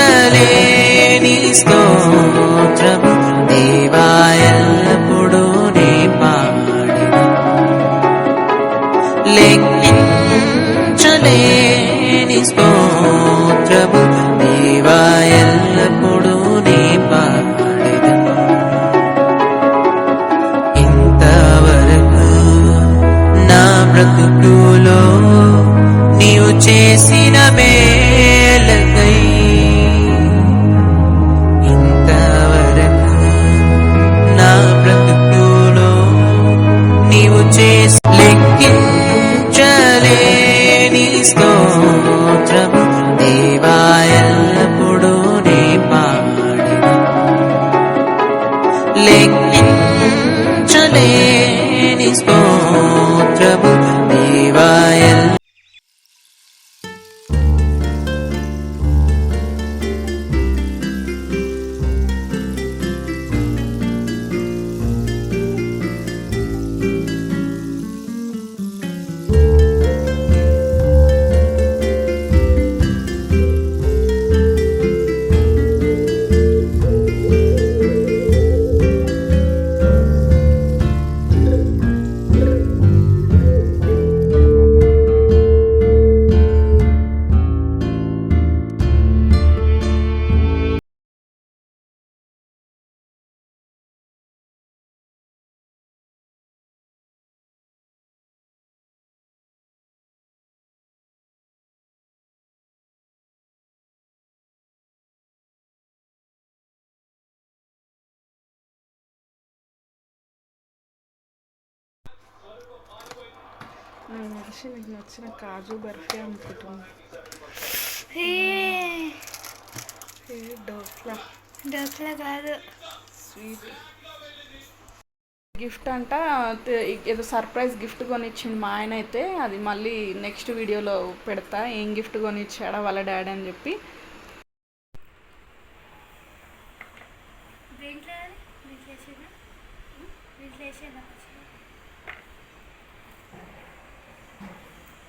లెక్కించలేని స్తోత్రము దేవా ఎల్లప్పుడూ నీ పాడిన లెక్కించలేని స్తోత్రము దేవాయల్లప్పుడు నీ పాడిన ఇంతవరకు నా బ్రతుకులో నీవు చేసిన నాకు తెలిసి నీకు నచ్చిన కాజు బర్ఫీ అనుకుంటున్నా ఏ ఏ డోక్లా. డోక్లా కాదు. స్వీట్. గిఫ్ట్ అంట ఏదో సర్ప్రైజ్ గిఫ్ట్ కొనిచ్చింది మా ఆయన అయితే అది మళ్ళీ నెక్స్ట్ వీడియోలో పెడతా ఏం గిఫ్ట్ కొనిచ్చాడా వాళ్ళ డాడీ అని చెప్పి.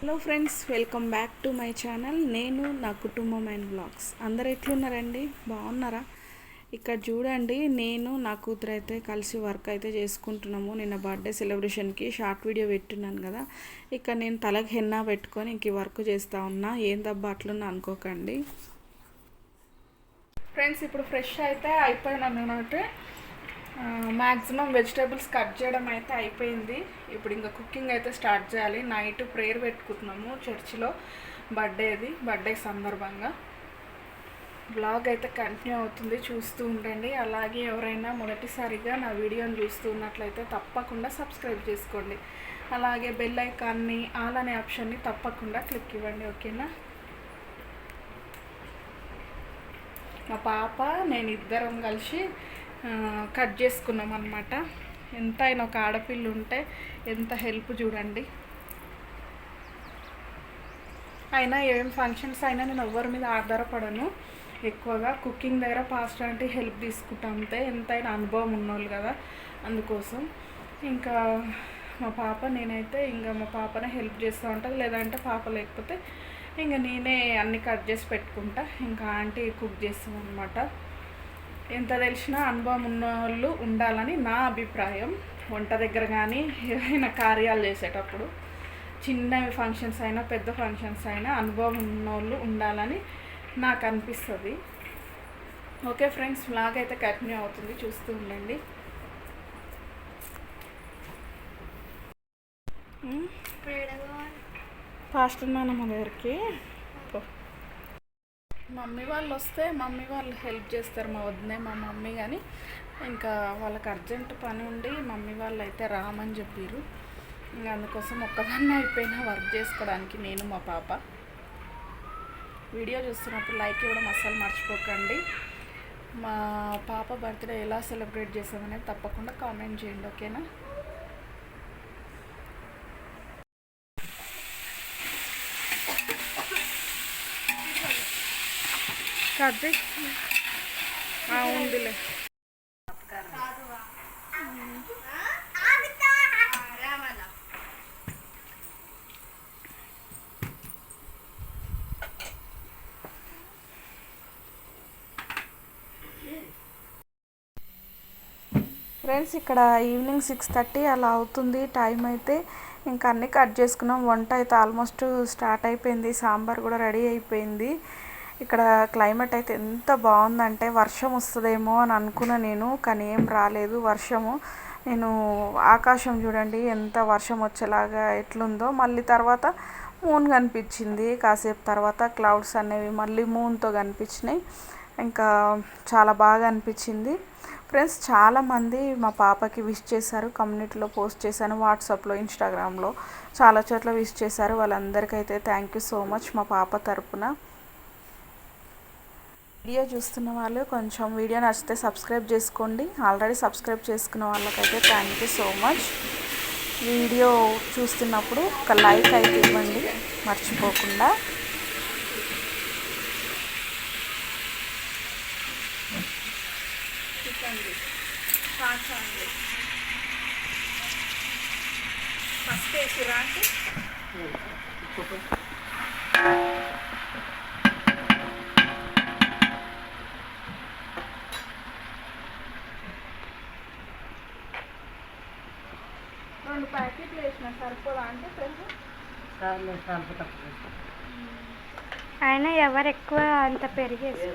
Hello friends welcome back to my channel. నేను నా కుటుంబం అండ్ బ్లాగ్స్. అందరు ఎట్లున్నారండి? బాగున్నారా? ఇక్కడ చూడండి నేను నా కూతురు అయితే కలిసి వర్క్ అయితే చేసుకుంటున్నాము. నిన్న బర్త్డే సెలబ్రేషన్కి షార్ట్ వీడియో పెట్టున్నాను కదా. ఇక్కడ నేను తలకి హెన్నా పెట్టుకొని ఇంక వర్క్ చేస్తూ ఉన్నా. ఏం దబ్బా అట్లున్నా అనుకోకండి. ఫ్రెండ్స్ ఇప్పుడు ఫ్రెష్ అయితే అయిపోయినాను అంటే మ్యాక్సిమం వెజిటేబుల్స్ కట్ చేయడం అయితే అయిపోయింది. ఇప్పుడు ఇంకా కుకింగ్ అయితే స్టార్ట్ చేయాలి. నైట్ ప్రేయర్ పెట్టుకుంటున్నాము చర్చిలో బర్త్డేది బర్త్డే సందర్భంగా. బ్లాగ్ అయితే కంటిన్యూ అవుతుంది. చూస్తూ ఉండండి. అలాగే ఎవరైనా మొదటిసారిగా నా వీడియోని చూస్తూ ఉన్నట్లయితే తప్పకుండా సబ్స్క్రైబ్ చేసుకోండి. అలాగే బెల్ ఐకాన్ని ఆల్ అనే ఆప్షన్ని తప్పకుండా క్లిక్ ఇవ్వండి. ఓకేనా? మా పాప నేను ఇద్దరం కలిసి కట్ చేసుకున్నాం అనమాట ఎంత అయినా ఒక ఆడపిల్ల ఉంటే ఎంత హెల్ప్ చూడండి. అయినా ఏం ఫంక్షన్స్ అయినా నేను ఎవరి మీద ఆధారపడను. ఎక్కువగా కుకింగ్ దగ్గర పాస్టర్ అంటే హెల్ప్ తీసుకుంటా అంతే. ఎంతైనా అనుభవం ఉన్నోళ్ళు కదా అందుకోసం. ఇంకా మా పాప నేనైతే ఇంకా మా పాపనే హెల్ప్ చేస్తూ ఉంటుంది. లేదంటే పాప లేకపోతే ఇంకా నేనే అన్ని కట్ చేసి పెట్టుకుంటా. ఇంకా ఆంటీ కుక్ చేస్తాం అనమాట ఎంత తెలిసినా అనుభవం ఉన్న వాళ్ళు ఉండాలని నా అభిప్రాయం. వంట దగ్గర కానీ ఏదైనా కార్యాలు చేసేటప్పుడు చిన్న ఫంక్షన్స్ అయినా పెద్ద ఫంక్షన్స్ అయినా అనుభవం ఉన్న వాళ్ళు ఉండాలని నాకు అనిపిస్తుంది. ఓకే ఫ్రెండ్స్ వ్లాగ్ అయితే కంటిన్యూ అవుతుంది. చూస్తూ ఉండండి. ఫాస్ట్ ఉన్నాను మా దగ్గరికి. మమ్మీ వాళ్ళు వస్తే మమ్మీ వాళ్ళు హెల్ప్ చేస్తారు మా వదినే మా మమ్మీ కానీ ఇంకా వాళ్ళకి అర్జెంట్ పని ఉండి మమ్మీ వాళ్ళు అయితే రామని చెప్పారు ఇంకా అందుకోసం ఒక్కదాన్ని అయిపోయినా వర్క్ చేసుకోవడానికి నేను మా పాప. వీడియో చూస్తున్నప్పుడు లైక్ ఇవ్వడం అస్సలు మర్చిపోకండి. మా పాప బర్త్డే ఎలా సెలబ్రేట్ చేసామనేది తప్పకుండా కామెంట్ చేయండి ఓకేనా? ఫ్రెండ్స్ ఇక్కడ ఈవినింగ్ సిక్స్ థర్టీ అలా అవుతుంది. టైం అయితే ఇంకా అన్నీ కట్ చేసుకున్నాం. వంట అయితే ఆల్మోస్ట్ స్టార్ట్ అయిపోయింది. సాంబార్ కూడా రెడీ అయిపోయింది. ఇక్కడ క్లైమేట్ అయితే ఎంత బాగుందంటే వర్షం వస్తుందేమో అని అనుకున్నా నేను కానీ ఏం రాలేదు వర్షము. నేను ఆకాశం చూడండి ఎంత వర్షం వచ్చేలాగా ఎట్లుందో. మళ్ళీ తర్వాత మూన్ కనిపించింది కాసేపు తర్వాత క్లౌడ్స్ అనేవి మళ్ళీ మూన్తో కనిపించినాయి. ఇంకా చాలా బాగా అనిపించింది. ఫ్రెండ్స్ చాలామంది మా పాపకి విష్ చేశారు కమ్యూనిటీలో పోస్ట్ చేశాను వాట్సాప్లో ఇన్స్టాగ్రామ్లో చాలా చోట్ల విష్ చేశారు వాళ్ళందరికైతే థ్యాంక్ యూ సో మచ్ మా పాప తరపున. వీడియో చూస్తున్న వాళ్ళు కొంచెం వీడియో నచ్చితే సబ్స్క్రైబ్ చేసుకోండి. ఆల్రెడీ సబ్స్క్రైబ్ చేసుకున్న వాళ్ళకైతే thank you so much video చూస్తున్నప్పుడు ఒక లైక్ అయితే ఇవ్వండి. మర్చిపోకుండా. ఫస్ట్ వేసి రాంటి సరిపోదా అంటే ఫ్రెండ్స్ ఆయన ఎవరు ఎక్కువ అంత పెరిగేసి.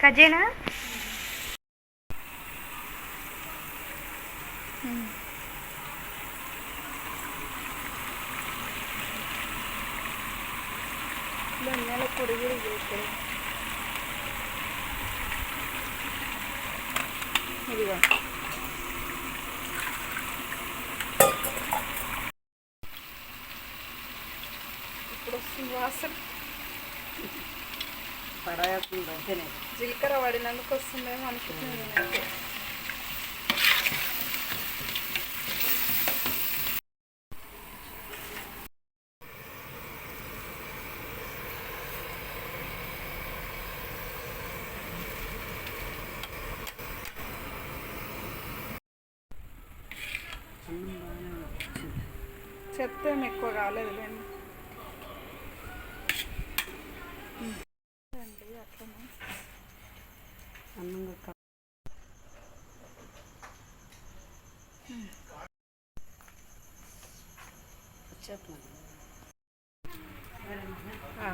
ఖజీనా వాసన. జీలకర్ర పడినందుకు వస్తుందేమో అనుకుంటున్నాను నేనైతే. ఏమి ఎక్కువ కాలేదు లేండి. అట్లనే ఆ.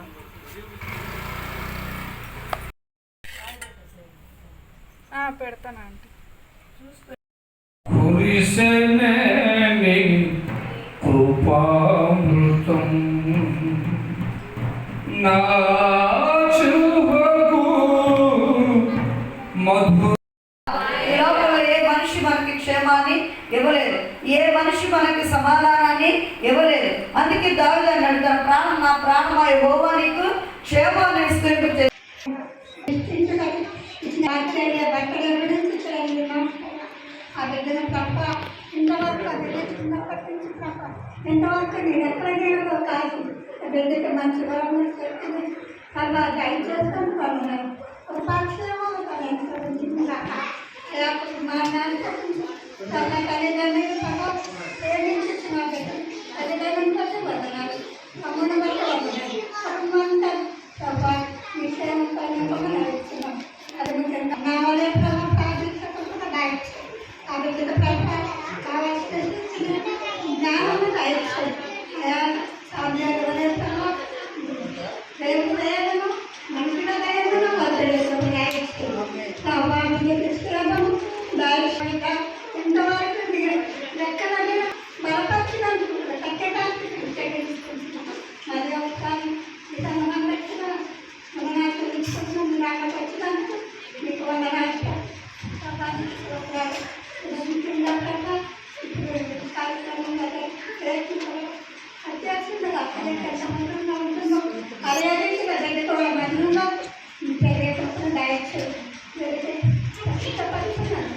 ఆ, పెడతాను కృపామృతం నా ఇవ్వలేదు అందుకే దావిది అన్నాడు తన ప్రాణం నా ప్రాణం ఆ యహోవా నీకు క్షేమాన్ని విస్తరింప ఆ బిడ్డను తప్ప ఇంతవరకు ఆ బిడ్డ చిన్నప్పటి నుంచి తప్ప ఇంతవరకు నేను ఎక్కడ కాదు. ఆ బిడ్డకి మంచి వరం చెప్తుంది అలా దయచేసుకొని పనున్నాయి ఒక పక్షేమో ఒక లేకపోతే మా నాన్న తన తల్లిదండ్రులు తమ ప్రేమించి మా బిడ్డ తల్లిదండ్రులు బట్టి వదనాలు తమ్ముడు బట్టి వదనాలు Sampai.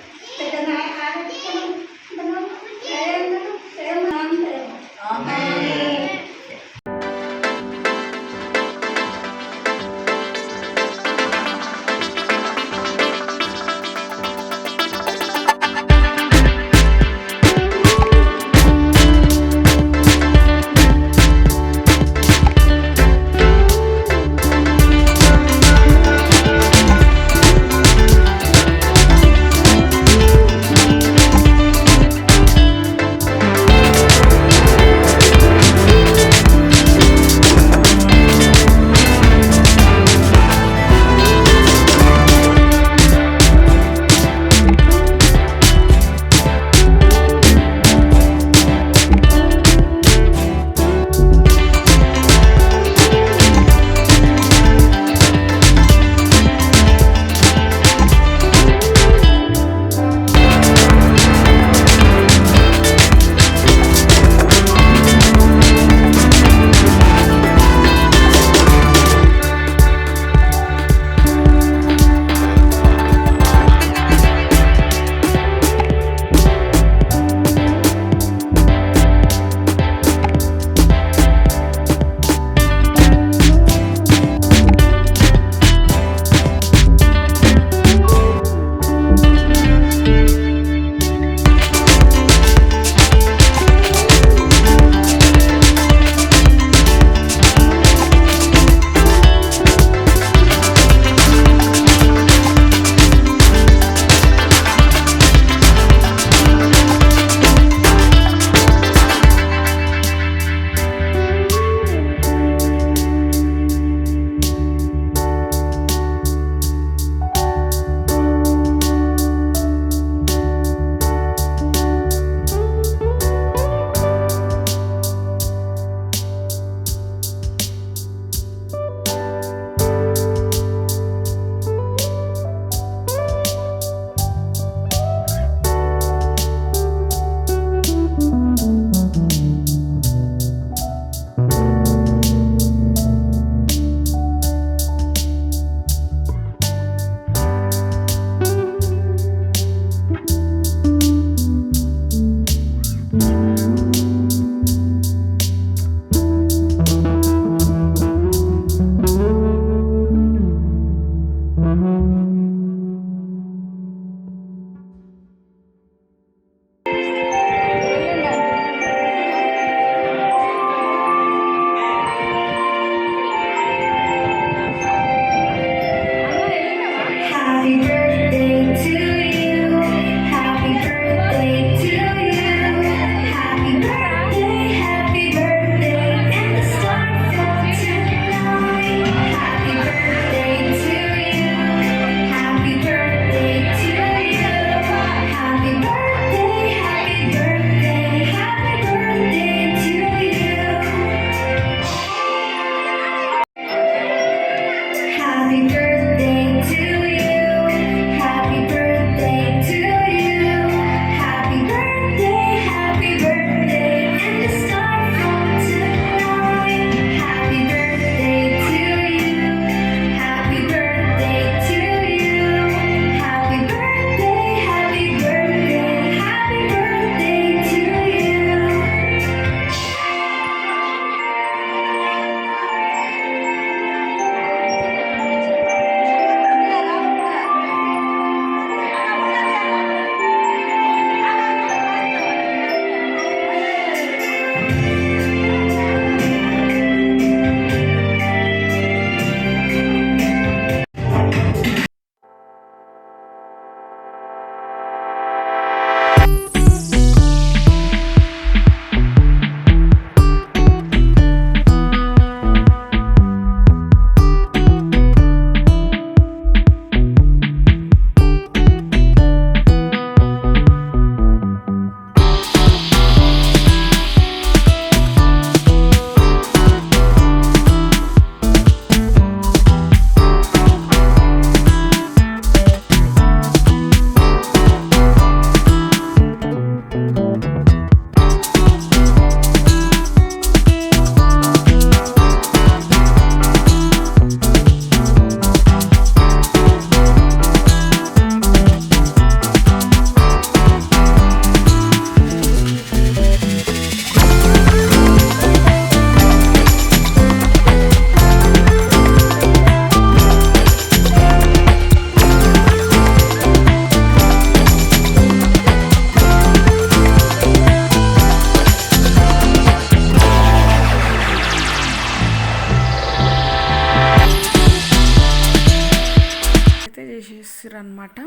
అనమాట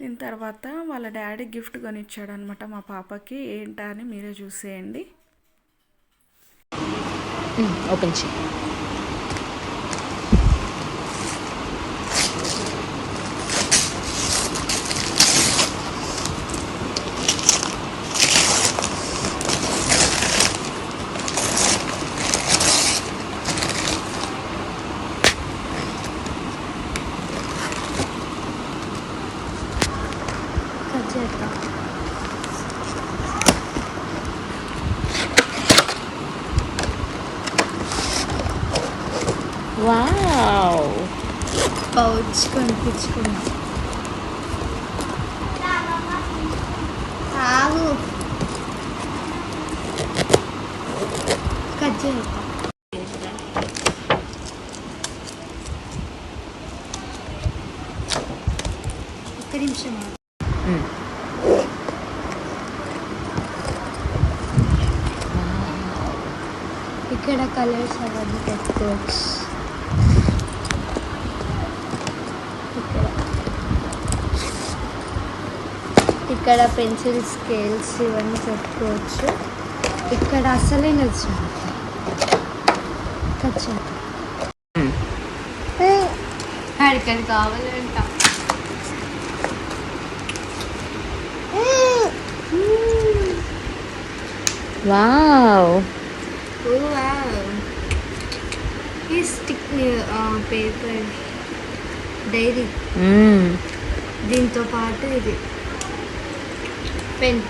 దీని తర్వాత వాళ్ళ డాడీ గిఫ్ట్ కొనిచ్చాడు అనమాట మా పాపకి. ఏంటా అని మీరే చూసేయండి. ఓపెన్ చేయండి కట్ చేద్దాం వావ్ పౌచ్ కొనిపించుకున్నాం ఆగు కట్ చేద్దాం ఒక్క నిమిషం. ఇక్కడ కలర్స్ అవన్నీ పెట్టుకోవచ్చు ఇక్కడ ఇక్కడ పెన్సిల్ స్కేల్స్ ఇవన్నీ పెట్టుకోవచ్చు ఇక్కడ అసలే నచ్చింది అడికది కావాలంట. వావ్. Oh wow. ఈ స్టిక్ పేపర్ డైరీ. దీంతో పాటు ఇది. పెన్